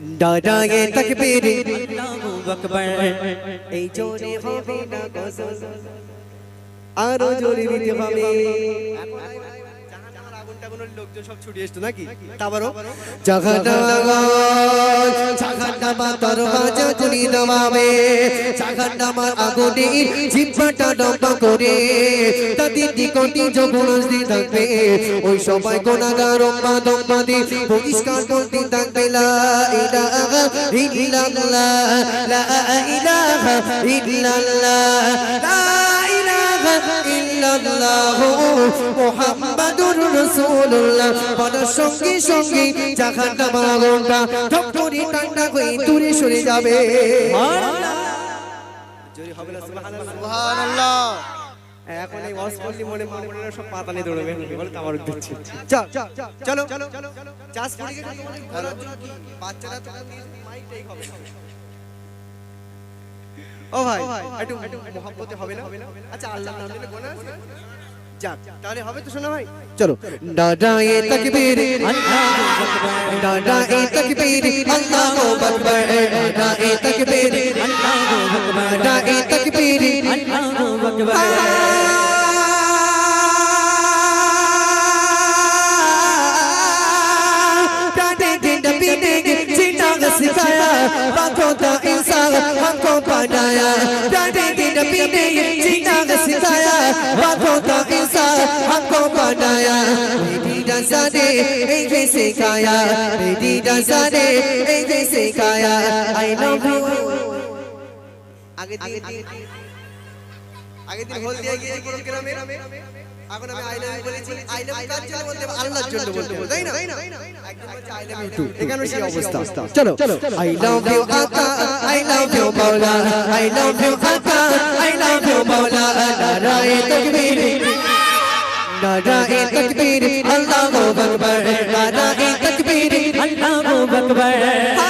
দাদায়ে তকবীর আল্লাহু আকবার এই জোরে হবে না গজল। আরও জোরে দিতে হবে। লম্বা করে তাদের নিকটে যখন আসতে থাকবে? ওই সময় গোনাগার পরিষ্কার করতে থাকবে। লা ইলাহা ইল্লাল্লাহ লা ইলাহা ইল্লাল্লাহ লা ইলাহা ইল্লাল্লাহ মুহাম্মাদুর রাসূলুল্লাহ। বলার সঙ্গে সঙ্গে জাহান্নামার আগুনটা ঠপ করে ঠান্ডা হয়ে দূরে সরে যাবে। সুবহানাল্লাহ। এখন এই ওয়াজ করলি মনে মনে মনে সব পাতা দৌড়বে বলে তো আমার উদ্দেশ্য। চল চলো চাষ পড়ে গেছে তোমাদের ঘোরার জন্য কি? বাচ্চারা তো মাইকটাই হবে ও ভাই একটু মহব্বতে হবে না? আচ্ছা আল্লাহ নাম নিলে গোনা তাহলে হবে তো শোনা ভাই। চলো। ডাডা এ তাকবীর আল্লাহু আকবার। ডাডা এ তাকবীর আল্লাহু এ তাকবীর আল্লাহু আকবার। ডাডা এ তাকবীর আল্লাহু আকবার। ने जीना सिखाया बातों का इंसान हमको बनाया बेटी डसा ने ऐसे सिखाया बेटी डसा ने ऐसे सिखाया आई लव यू आगे आगे আগে দিন হল দিয়ে গিয়ে প্রোগ্রামে এখন আমি আই লাভ বলেছি। আই লাভ কার জন্য বলতে আল্লাহর জন্য বলতে তাই না। সেই অবস্থা। চলো আই লাভ ইউ আকা আই লাভ ইউ মাওলা আই লাভ ইউ আকা আই লাভ ইউ মাওলা নারায়ে তাকবীর। নারায়ে তাকবীর আল্লাহু আকবার নারায়ে তাকবীর আল্লাহু আকবার।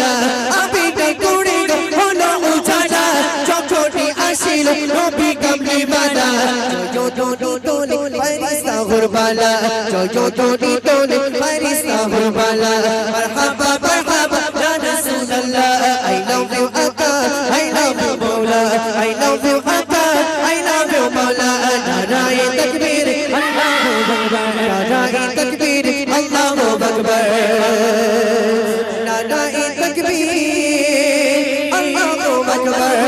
কামলিওয়ালা আমি করে হলো উজালা। যখনই আসিল নবী কামলিওয়ালা জয় জয় তোলে ফারিস্তা হুরবালা জয় তোলে ফারিস্তা হুরবালা মারহাবা নারায়ে তাকবীর আল্লাহু আকবার